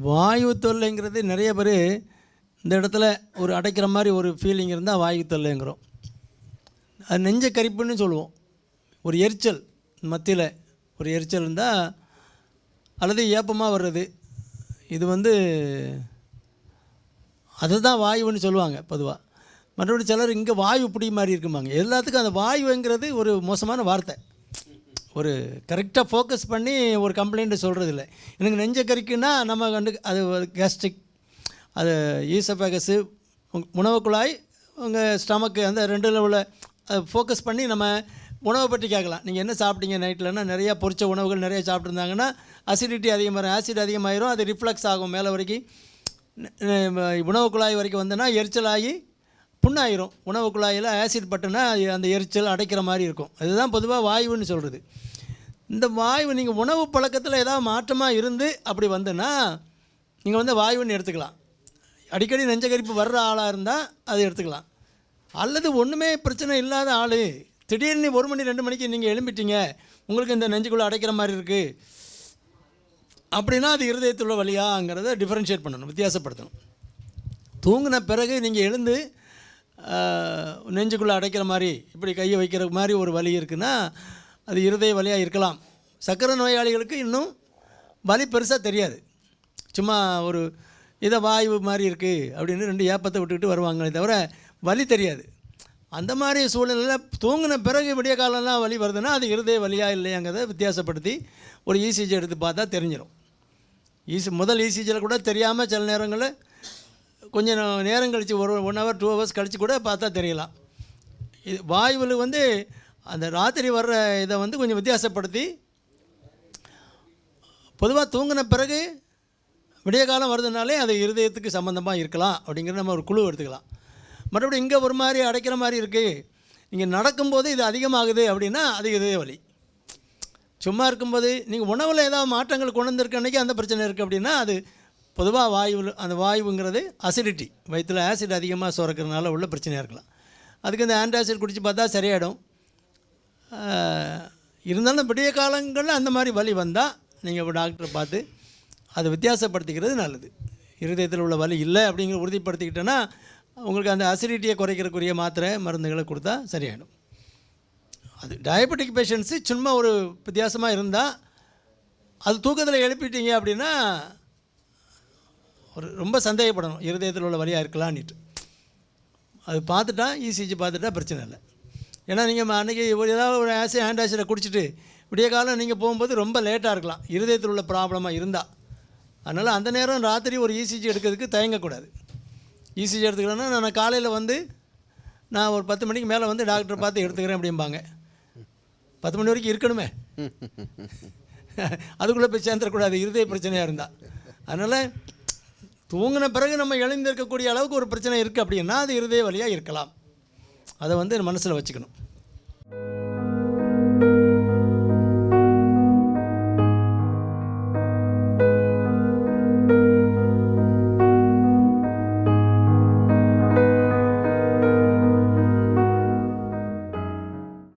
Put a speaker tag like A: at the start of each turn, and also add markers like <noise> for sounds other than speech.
A: வாயு தொல்லைங்கிறது நிறைய பேர் இந்த இடத்துல ஒரு அடைக்கிற மாதிரி ஒரு ஃபீலிங் இருந்தால் வாயு தொல்லைங்கிறோம். அது நெஞ்ச கரிப்புன்னு சொல்லுவோம். ஒரு எரிச்சல் மத்தியில் ஒரு எரிச்சல் இருந்தால் அல்லது ஏப்பமாக வர்றது. இது வந்து அதுதான் வாயுன்னு சொல்லுவாங்க பொதுவாக மற்றபடி சிலர் இங்கே வாயு பிடி மாதிரி இருக்குமாங்க எல்லாத்துக்கும் அந்த வாயுங்கிறது ஒரு மோசமான வார்த்தை. ஒரு கரெக்டாக ஃபோக்கஸ் பண்ணி ஒரு கம்ப்ளைண்ட்டை சொல்கிறது இல்லை எனக்கு நெஞ்ச கறிக்குன்னா நம்ம வந்து அது கேஸ்ட்ரிக் அது ஈசபேகஸு உணவு குழாய் உங்கள் ஸ்டமக்கு அந்த ரெண்டில் உள்ள அதை ஃபோக்கஸ் பண்ணி நம்ம உணவை பற்றி கேட்கலாம். நீங்கள் என்ன சாப்பிட்டீங்க நைட்லன்னா நிறையா பொரிச்ச உணவுகள் நிறைய சாப்பிட்ருந்தாங்கன்னா அசிடிட்டி அதிகமாகிடும் ஆசிட் அதிகமாகிடும் அது ரிஃப்ளெக்ஸ் ஆகும் மேலே வரைக்கும். உணவு குழாய் வரைக்கும் வந்தோன்னா எரிச்சல் ஆகி புண்ணாயிரும். உணவு குழாயில் ஆசிட் பட்டுனா அந்த எரிச்சல் அடைக்கிற மாதிரி இருக்கும். அதுதான் பொதுவாக வாயுன்னு சொல்கிறது இந்த வாயு நீங்கள் உணவு பழக்கத்தில் ஏதாவது மாற்றமாக இருந்து அப்படி வந்துன்னா நீங்கள் வந்து வாயுன்னு எடுத்துக்கலாம். அடிக்கடி நெஞ்சகரிப்பு வர்ற ஆளாக இருந்தால் அதை எடுத்துக்கலாம். அல்லது ஒன்றுமே பிரச்சனை இல்லாத ஆள். திடீர்னு ஒரு மணி ரெண்டு மணிக்கு நீங்கள் எழும்பிட்டீங்க. உங்களுக்கு இந்த நெஞ்சுக்குள்ளே அடைக்கிற மாதிரி இருக்குது அப்படின்னா அது இருதயத்துள்ள வழியாங்கிறத டிஃப்ரென்ஷியேட் பண்ணணும் வித்தியாசப்படுத்தணும். தூங்கின பிறகு நீங்கள் எழுந்து நெஞ்சுக்குள்ளே அடைக்கிற மாதிரி இப்படி கையை வைக்கிற மாதிரி ஒரு வலி இருக்குன்னா அது இருதய வலியாக இருக்கலாம். சக்கரை நோயாளிகளுக்கு இன்னும் வலி பெருசாக தெரியாது. சும்மா ஒரு இதை வாய்வு மாதிரி இருக்குது அப்படின்னு ரெண்டு ஏப்பத்தை விட்டுக்கிட்டு வருவாங்களே தவிர வலி தெரியாது. அந்த மாதிரி சூழ்நிலையில் தூங்கின பிறகு விடிய காலம்லாம் வலி வருதுன்னா அது இருதய வழியாக இல்லையாங்கிறத வித்தியாசப்படுத்தி ஒரு இசிஜி எடுத்து பார்த்தா தெரிஞ்சிடும் ஈசி முதல் இசிஜியில் கூட தெரியாமல் சில நேரங்களில் கொஞ்சம் நேரம் கழித்து ஒரு ஒன் ஹவர் டூ ஹவர்ஸ் கழித்து கூட பார்த்தா தெரியலாம். இது வாயுவில் வந்து அந்த ராத்திரி வர்ற இதை வந்து கொஞ்சம் வித்தியாசப்படுத்தி பொதுவாக தூங்கின பிறகு விடிய காலம் வருதுனாலே அது இருதயத்துக்கு சம்மந்தமாக இருக்கலாம் அப்படிங்கிற நம்ம ஒரு குழு எடுத்துக்கலாம். மறுபடியும் இங்கே ஒரு மாதிரி அடைக்கிற மாதிரி இருக்குது இங்கே நடக்கும்போது இது அதிகமாகுது அப்படின்னா அது இதய வலி சும்மா இருக்கும்போது நீங்கள் உணவில் ஏதாவது மாற்றங்கள் கொண்டு வந்திருக்க அன்றைக்கி அந்த பிரச்சனை இருக்குது அப்படின்னா அது பொதுவாக வாயுவில் அந்த வாயுங்கிறது அசிடிட்டி வயிற்றில் ஆசிட் அதிகமாக சுரக்கிறதுனால உள்ள பிரச்சனையாக இருக்கலாம். அதுக்கு இந்த ஆன்டாசிட் குடித்து பார்த்தா சரியாயிடும். இருந்தாலும் விடிய காலங்களில் அந்த மாதிரி வலி வந்தால் நீங்கள் டாக்டரை பார்த்து அதை வித்தியாசப்படுத்திக்கிறது நல்லது. இருதயத்தில் உள்ள வலி இல்லை அப்படிங்கிற உறுதிப்படுத்திக்கிட்டோன்னா உங்களுக்கு அந்த அசிடிட்டியை குறைக்கிறக்குரிய மாத்திரை மருந்துகளை கொடுத்தா சரியாயிடும். அது டயபெட்டிக் பேஷண்ட்ஸு சும்மா ஒரு வித்தியாசமாக இருந்தால் அது தூக்கத்தில் எழுப்பிட்டீங்க அப்படின்னா ஒரு ரொம்ப சந்தேகப்படணும் இருதயத்தில் உள்ள வழியாக இருக்கலான்னுட்டு அது பார்த்துட்டா இசிஜி பார்த்துட்டா பிரச்சனை இல்லை. ஏன்னா நீங்கள் அன்றைக்கி ஒரு ஏதாவது ஒரு ஆசி ஹேண்ட் ஆசிடை குடிச்சிட்டு விடிய காலம் நீங்கள் போகும்போது ரொம்ப லேட்டாக இருக்கலாம். இருதயத்தில் உள்ள ப்ராப்ளமாக இருந்தால் அதனால் அந்த நேரம் ராத்திரி ஒரு இசிஜி எடுக்கிறதுக்கு தயங்கக்கூடாது. இசிஜி எடுத்துக்கிறேன்னா நான் காலையில் வந்து நான் ஒரு பத்து மணிக்கு மேலே வந்து டாக்டரை பார்த்து எடுத்துக்கிறேன் அப்படிம்பாங்க. பத்து மணி வரைக்கும் இருக்கணுமே. <laughs> அதுக்குள்ளே போய் சேர்ந்துடக்கூடாது. இருதய பிரச்சனையாக இருந்தால் அதனால் தூங்கின பிறகு நம்ம எழுந்திருக்கக்கூடிய அளவுக்கு ஒரு பிரச்சனை இருக்குது அப்படின்னா அது இருதய வழியாக இருக்கலாம். அதை வந்து மனசில் வச்சுக்கணும்.